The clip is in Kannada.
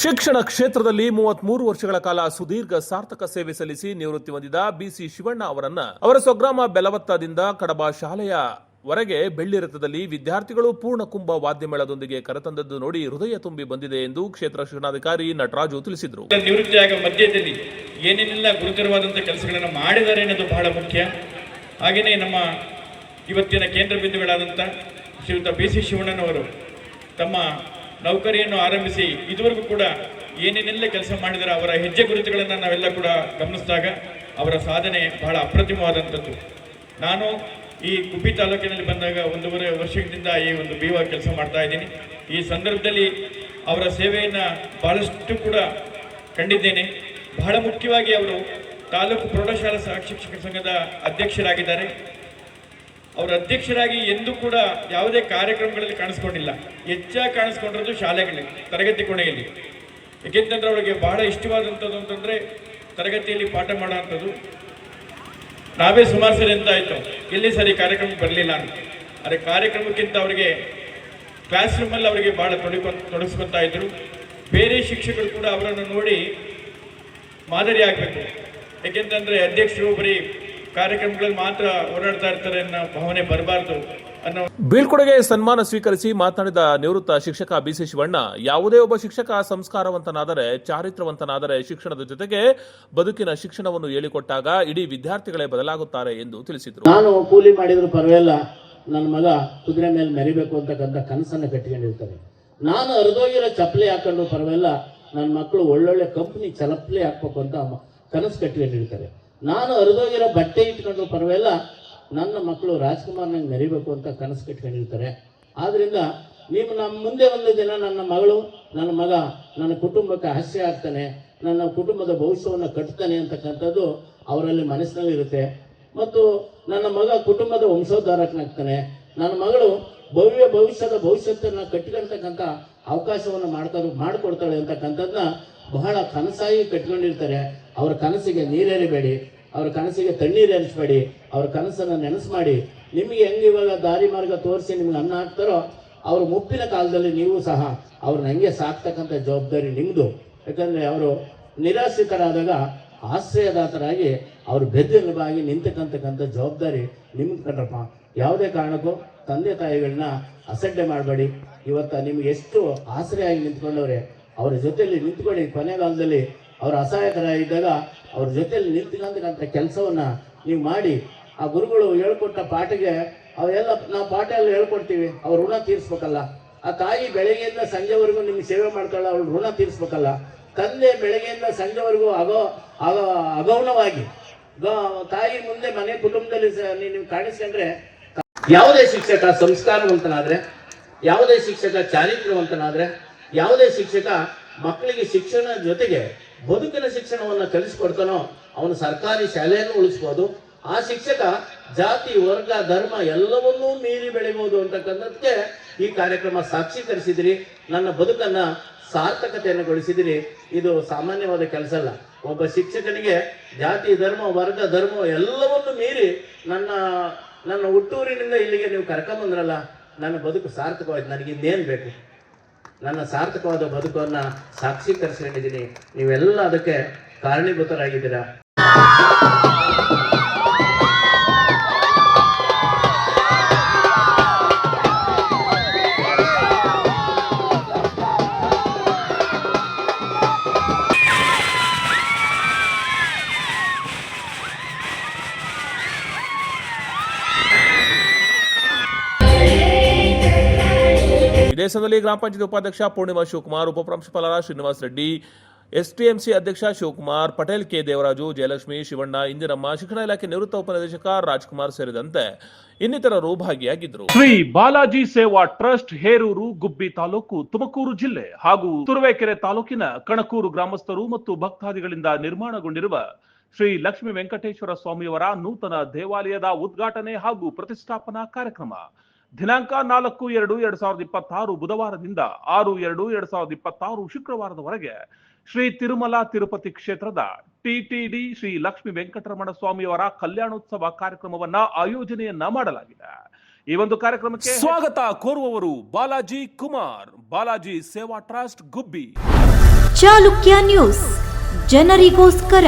ಶಿಕ್ಷಣ ಕ್ಷೇತ್ರದಲ್ಲಿ ಮೂವತ್ಮೂರು ವರ್ಷಗಳ ಕಾಲ ಸುದೀರ್ಘ ಸಾರ್ಥಕ ಸೇವೆ ಸಲ್ಲಿಸಿ ನಿವೃತ್ತಿ ಹೊಂದಿದ ಬಿಸಿ ಶಿವಣ್ಣ ಅವರನ್ನ ಅವರ ಸ್ವಗ್ರಾಮ ಬೆಲವತ್ತದಿಂದ ಕಡಬ ಶಾಲೆಯ ವರೆಗೆ ಬೆಳ್ಳಿ ರಥದಲ್ಲಿ ವಿದ್ಯಾರ್ಥಿಗಳು ಪೂರ್ಣ ಕುಂಭ ವಾದ್ಯಮೇಳದೊಂದಿಗೆ ಕರೆತಂದದ್ದು ನೋಡಿ ಹೃದಯ ತುಂಬಿ ಬಂದಿದೆ ಎಂದು ಕ್ಷೇತ್ರ ಶಿಕ್ಷಣಾಧಿಕಾರಿ ನಟರಾಜು ತಿಳಿಸಿದರು. ನಿವೃತ್ತಿಯಾಗ ಮಧ್ಯದಲ್ಲಿ ಏನೇನೆಲ್ಲ ಗುರುತರವಾದಂಥ ಕೆಲಸಗಳನ್ನು ಮಾಡಿದ್ದಾರೆ ಅನ್ನೋದು ಬಹಳ ಮುಖ್ಯ. ಹಾಗೆಯೇ ನಮ್ಮ ಇವತ್ತಿನ ಕೇಂದ್ರ ಬಿಂದುಗಳಾದಂಥ ಶ್ರೀಯುತ ಬಿ ಸಿ ಶಿವಣ್ಣನವರು ತಮ್ಮ ನೌಕರಿಯನ್ನು ಆರಂಭಿಸಿ ಇದುವರೆಗೂ ಕೂಡ ಏನೇನೆಲ್ಲ ಕೆಲಸ ಮಾಡಿದರೆ ಅವರ ಹೆಜ್ಜೆ ಗುರುತುಗಳನ್ನು ನಾವೆಲ್ಲ ಕೂಡ ಗಮನಿಸಿದಾಗ ಅವರ ಸಾಧನೆ ಬಹಳ ಅಪ್ರತಿಮವಾದಂಥದ್ದು. ನಾನು ಈ ಗುಬ್ಬಿ ತಾಲೂಕಿನಲ್ಲಿ ಬಂದಾಗ ಒಂದೂವರೆ ವರ್ಷದಿಂದ ಈ ಒಂದು ಬೀವ ಕೆಲಸ ಮಾಡ್ತಾ ಇದ್ದೀನಿ. ಈ ಸಂದರ್ಭದಲ್ಲಿ ಅವರ ಸೇವೆಯನ್ನು ಬಹಳಷ್ಟು ಕೂಡ ಕಂಡಿದ್ದೇನೆ. ಬಹಳ ಮುಖ್ಯವಾಗಿ ಅವರು ತಾಲೂಕು ಪ್ರೌಢಶಾಲಾ ಶಿಕ್ಷಕ ಸಂಘದ ಅಧ್ಯಕ್ಷರಾಗಿದ್ದಾರೆ. ಅವರ ಅಧ್ಯಕ್ಷರಾಗಿ ಎಂದೂ ಕೂಡ ಯಾವುದೇ ಕಾರ್ಯಕ್ರಮಗಳಲ್ಲಿ ಕಾಣಿಸ್ಕೊಂಡಿಲ್ಲ. ಹೆಚ್ಚಾಗಿ ಕಾಣಿಸ್ಕೊಂಡಿರೋದು ಶಾಲೆಗಳಲ್ಲಿ ತರಗತಿ ಕೊನೆಯಲ್ಲಿ ಏಕೆಂತಂದ್ರೆ ಅವರಿಗೆ ಬಹಳ ಇಷ್ಟವಾದಂಥದ್ದು ಅಂತಂದರೆ ತರಗತಿಯಲ್ಲಿ ಪಾಠ ಮಾಡೋವಂಥದ್ದು. ನಾವೇ ಸುಮಾರು ಸರಿ ಅಂತ ಆಯಿತು, ಎಲ್ಲಿ ಸರಿ ಕಾರ್ಯಕ್ರಮಕ್ಕೆ ಬರಲಿಲ್ಲ ಅಂತ. ಆದರೆ ಕಾರ್ಯಕ್ರಮಕ್ಕಿಂತ ಅವರಿಗೆ ಕ್ಲಾಸ್ ರೂಮಲ್ಲಿ ಅವರಿಗೆ ಭಾಳ ತೊಡಕೊ, ತೊಡಗಿಸ್ಕೊತಾ ಇದ್ರು. ಬೇರೆ ಶಿಕ್ಷಕರು ಕೂಡ ಅವರನ್ನು ನೋಡಿ ಮಾದರಿ ಆಗಬೇಕು ಯಾಕೆಂತಂದರೆ ಅಧ್ಯಕ್ಷರು ಬರೀ ಕಾರ್ಯಕ್ರಮಗಳಲ್ಲಿ ಮಾತ್ರ ಓಡಾಡ್ತಾ ಇರ್ತಾರೆ ಅನ್ನೋ ಭಾವನೆ ಬರಬಾರ್ದು ಅನ್ನೋ ಬೀಳ್ಕೊಡುಗೆ ಸನ್ಮಾನ ಸ್ವೀಕರಿಸಿ ಮಾತನಾಡಿದ ನಿವೃತ್ತ ಶಿಕ್ಷಕ ಬಿಸಿ ಶಿವಣ್ಣ ಯಾವುದೇ ಒಬ್ಬ ಶಿಕ್ಷಕ ಸಂಸ್ಕಾರವಂತನಾದರೆ ಚಾರಿತ್ರವಂತನಾದರೆ ಶಿಕ್ಷಣದ ಜೊತೆಗೆ ಬದುಕಿನ ಶಿಕ್ಷಣವನ್ನು ಹೇಳಿಕೊಟ್ಟಾಗ ಇಡೀ ವಿದ್ಯಾರ್ಥಿಗಳೇ ಬದಲಾಗುತ್ತಾರೆ ಎಂದು ತಿಳಿಸಿದರು. ನಾನು ಕೂಲಿ ಮಾಡಿದ್ರು ಪರವಾಗಿಲ್ಲ ನನ್ನ ಮಗ ಕುದುರೆ ಮೇಲೆ ಮೆರಿಬೇಕು ಅಂತಕ್ಕಂಥ ಕನಸನ್ನು ಕಟ್ಕೊಂಡಿರ್ತಾರೆ ನಾನು ಅರ್ಧೋಗಿರೋ ಚಪ್ಪಲಿ ಹಾಕೊಂಡು ಪರವಾಗಿಲ್ಲ ನನ್ನ ಮಕ್ಕಳು ಒಳ್ಳೊಳ್ಳೆ ಕಂಪ್ನಿ ಚಲಪ್ಲಿ ಹಾಕ್ಬೇಕು ಅಂತ ಕನಸು ಕಟ್ಕೊಂಡಿರ್ತಾರೆ ನಾನು ಹರಿದೋಗಿರೋ ಬಟ್ಟೆ ಇಟ್ಕೊಂಡು ಪರವಾಗಿಲ್ಲ, ನನ್ನ ಮಕ್ಕಳು ರಾಜ್ಕುಮಾರ್ನಂಗೆ ಮೆರಿಬೇಕು ಅಂತ ಕನಸು ಕಟ್ಕೊಂಡಿರ್ತಾರೆ. ಆದ್ದರಿಂದ ನೀವು ನಮ್ಮ ಮುಂದೆ ಒಂದು ದಿನ ನನ್ನ ಮಗಳು, ನನ್ನ ಮಗ ನನ್ನ ಕುಟುಂಬಕ್ಕೆ ಹಾಸ್ಯ ಆಗ್ತಾನೆ, ನನ್ನ ಕುಟುಂಬದ ಭವಿಷ್ಯವನ್ನು ಕಟ್ತಾನೆ ಅಂತಕ್ಕಂಥದ್ದು ಅವರಲ್ಲಿ ಮನಸ್ಸಿನಲ್ಲಿ ಇರುತ್ತೆ ಮತ್ತು ನನ್ನ ಮಗ ಕುಟುಂಬದ ವಂಶೋದ್ಧಾರಕನಾಗ್ತಾನೆ ನನ್ನ ಮಗಳು ಭವ್ಯ ಭವಿಷ್ಯದ ಭವಿಷ್ಯತನ್ನು ಕಟ್ಟಿಕೊಳ್ತಕ್ಕಂಥ ಅವಕಾಶವನ್ನು ಮಾಡ್ತಾ ಮಾಡಿಕೊಡ್ತಾಳೆ ಅಂತಕ್ಕಂಥದ್ದನ್ನ ಬಹಳ ಕನಸಾಗಿ ಕಟ್ಕೊಂಡಿರ್ತಾರೆ. ಅವ್ರ ಕನಸಿಗೆ ನೀರೇರಿಬೇಡಿ, ಅವ್ರ ಕನಸಿಗೆ ತಣ್ಣೀರು ಎರಿಸ್ಬೇಡಿ ಅವ್ರ ಕನಸನ್ನು ನೆನಸು ಮಾಡಿ. ನಿಮಗೆ ಹೆಂಗೆ ಇವಾಗ ದಾರಿ ಮಾರ್ಗ ತೋರಿಸಿ ನಿಮ್ಗೆ ಅನ್ನ ಹಾಕ್ತಾರೋ, ಅವ್ರ ಮುಪ್ಪಿನ ಕಾಲದಲ್ಲಿ ನೀವು ಸಹ ಅವ್ರನ್ನ ಹೆಂಗೆ ಸಾಕ್ತಕ್ಕಂಥ ಜವಾಬ್ದಾರಿ ನಿಮ್ಮದು ಯಾಕಂದರೆ ಅವರು ನಿರಾಶ್ರಿತರಾದಾಗ ಆಶ್ರಯದಾತರಾಗಿ ಅವರು ಬಾಗಿ ನಿಂತಕ್ಕಂತಕ್ಕಂಥ ಜವಾಬ್ದಾರಿ ನಿಮ್ಗೆ ಕಣ್ರಪ್ಪ. ಯಾವುದೇ ಕಾರಣಕ್ಕೂ ತಂದೆ ತಾಯಿಗಳನ್ನ ಅಸಡ್ಡೆ ಮಾಡಬೇಡಿ. ಇವತ್ತು ನಿಮ್ಗೆ ಎಷ್ಟು ಆಸರೆಯಾಗಿ ನಿಂತ್ಕೊಂಡವ್ರೆ ಅವರ ಜೊತೆಯಲ್ಲಿ ನಿಂತ್ಕೊಳ್ಳಿ. ಕೊನೆಗಾಲದಲ್ಲಿ ಅಸಹಾಯಕರ ಇದ್ದಾಗ ಅವ್ರ ಜೊತೆಯಲ್ಲಿ ನಿಂತ್ಕೊಂತಕ್ಕಂಥ ಕೆಲಸವನ್ನ ನೀವು ಮಾಡಿ. ಆ ಗುರುಗಳು ಹೇಳ್ಕೊಟ್ಟ ಪಾಠಗೆ ಅವೆಲ್ಲ ನಾವು ಪಾಠ ಎಲ್ಲ ಹೇಳ್ಕೊಡ್ತೀವಿ. ಅವ್ರ ಋಣ ತೀರಿಸ್ಬೇಕಲ್ಲ. ಆ ತಾಯಿ ಬೆಳಗ್ಗೆಯಿಂದ ಸಂಜೆವರೆಗೂ ನಿಮ್ಗೆ ಸೇವೆ ಮಾಡ್ತಾಳೆ ಅವ್ರ ಋಣ ತೀರಿಸ್ಬೇಕಲ್ಲ. ತಂದೆ ಬೆಳಗ್ಗೆಯಿಂದ ಸಂಜೆವರೆಗೂ ಅಗೋ, ಅಗ ಅಗೌಣವಾಗಿ ಗ- ತಾಯಿ ಮುಂದೆ ಮನೆ ಕುಟುಂಬದಲ್ಲಿ ನೀವು ಕಾಣಿಸ್ಕೊಂಡ್ರೆ ಯಾವುದೇ ಶಿಕ್ಷಕ ಸಂಸ್ಕಾರವಂತನಾದ್ರೆ, ಯಾವುದೇ ಶಿಕ್ಷಕ ಚಾರಿತ್ರ್ಯವಂತನಾದ್ರೆ ಯಾವುದೇ ಶಿಕ್ಷಕ ಮಕ್ಕಳಿಗೆ ಶಿಕ್ಷಣ ಜೊತೆಗೆ ಬದುಕಿನ ಶಿಕ್ಷಣವನ್ನು ಕಲಿಸ್ಕೊಡ್ತಾನೋ ಅವನು ಸರ್ಕಾರಿ ಶಾಲೆಯನ್ನು ಉಳಿಸ್ಬೋದು. ಆ ಶಿಕ್ಷಕ ಜಾತಿ, ವರ್ಗ, ಧರ್ಮ ಎಲ್ಲವನ್ನೂ ಮೀರಿ ಬೆಳಿಬಹುದು ಅಂತಕ್ಕಂಥದ್ದಕ್ಕೆ ಈ ಕಾರ್ಯಕ್ರಮ ಸಾಕ್ಷೀಕರಿಸಿದಿರಿ. ನನ್ನ ಬದುಕನ್ನ ಸಾರ್ಥಕತೆಯನ್ನು ಗೊಳಿಸಿದಿರಿ. ಇದು ಸಾಮಾನ್ಯವಾದ ಕೆಲಸ ಅಲ್ಲ. ಒಬ್ಬ ಶಿಕ್ಷಕನಿಗೆ ಜಾತಿ, ಧರ್ಮ, ವರ್ಗ, ಧರ್ಮ ಎಲ್ಲವನ್ನು ಮೀರಿ ನನ್ನ ನನ್ನ ಹುಟ್ಟೂರಿನಿಂದ ಇಲ್ಲಿಗೆ ನೀವು ಕರ್ಕೊಂಬಂದ್ರಲ್ಲ, ನನ್ನ ಬದುಕು ಸಾರ್ಥಕವಾಯ್ತು. ನನಗೆ ಇನ್ನೇನು ಬೇಕು? ನನ್ನ ಸಾರ್ಥಕವಾದ ಬದುಕನ್ನು ಸಾಕ್ಷೀಕರಿಸ್ಕೊಂಡಿದ್ದೀನಿ. ನೀವೆಲ್ಲ ಅದಕ್ಕೆ ಕಾರಣೀಭೂತರಾಗಿದ್ದೀರಾ? ಇದೇ ಸಂದರ್ಭದಲ್ಲಿ ಗ್ರಾಮ ಪಂಚಾಯತ್ ಉಪಾಧ್ಯಕ್ಷ ಪೂರ್ಣಿಮಾ ಶಿವಕುಮಾರ್ ಉಪಪ್ರಾಂಶುಪಾಲರ ಶ್ರೀನಿವಾಸ್ ರೆಡ್ಡಿ, ಎಸ್ಟಿಎಂಸಿ ಅಧ್ಯಕ್ಷ ಶಿವಕುಮಾರ್, ಪಟೇಲ್ ಕೆ. ದೇವರಾಜು, ಜಯಲಕ್ಷ್ಮಿ, ಶಿವಣ್ಣ, ಇಂದಿರಮ್ಮ, ಶಿಕ್ಷಣ ಇಲಾಖೆ ನಿವೃತ್ತ ಉಪನಿರ್ದೇಶಕ ರಾಜ್ಕುಮಾರ್ ಸೇರಿದಂತೆ ಇನ್ನಿತರರು ಭಾಗಿಯಾಗಿದ್ದರು. ಶ್ರೀ ಬಾಲಾಜಿ ಸೇವಾ ಟ್ರಸ್ಟ್, ಹೇರೂರು, ಗುಬ್ಬಿ ತಾಲೂಕು, ತುಮಕೂರು ಜಿಲ್ಲೆ ಹಾಗೂ ತುರುವೇಕೆರೆ ತಾಲೂಕಿನ ಕಣಕೂರು ಗ್ರಾಮಸ್ಥರು ಮತ್ತು ಭಕ್ತಾದಿಗಳಿಂದ ನಿರ್ಮಾಣಗೊಂಡಿರುವ ಶ್ರೀ ಲಕ್ಷ್ಮೀ ವೆಂಕಟೇಶ್ವರ ಸ್ವಾಮಿಯವರ ನೂತನ ದೇವಾಲಯದ ಉದ್ಘಾಟನೆ ಹಾಗೂ ಪ್ರತಿಷ್ಠಾಪನಾ ಕಾರ್ಯಕ್ರಮ. ದಿನಾಂಕ ನಾಲ್ಕು ಎರಡು ಎರಡ್ ಸಾವಿರದ ಇಪ್ಪತ್ತಾರು ಬುಧವಾರದಿಂದ ಆರು ಎರಡು ಎರಡ್ ಸಾವಿರದ ಇಪ್ಪತ್ತಾರು ಶುಕ್ರವಾರದವರೆಗೆ ಶ್ರೀ ತಿರುಮಲ ತಿರುಪತಿ ಕ್ಷೇತ್ರದ ಟಿಟಿಡಿ ಶ್ರೀ ಲಕ್ಷ್ಮೀ ವೆಂಕಟರಮಣ ಸ್ವಾಮಿಯವರ ಕಲ್ಯಾಣೋತ್ಸವ ಕಾರ್ಯಕ್ರಮವನ್ನ ಆಯೋಜನೆಯನ್ನ ಮಾಡಲಾಗಿದೆ. ಈ ಒಂದು ಕಾರ್ಯಕ್ರಮಕ್ಕೆ ಸ್ವಾಗತ ಕೋರುವವರು ಬಾಲಾಜಿ ಕುಮಾರ್ ಬಾಲಾಜಿ ಸೇವಾ ಟ್ರಸ್ಟ್ ಗುಬ್ಬಿ. ಚಾಲುಕ್ಯ ನ್ಯೂಸ್ ಜನರಿಗೋಸ್ಕರ.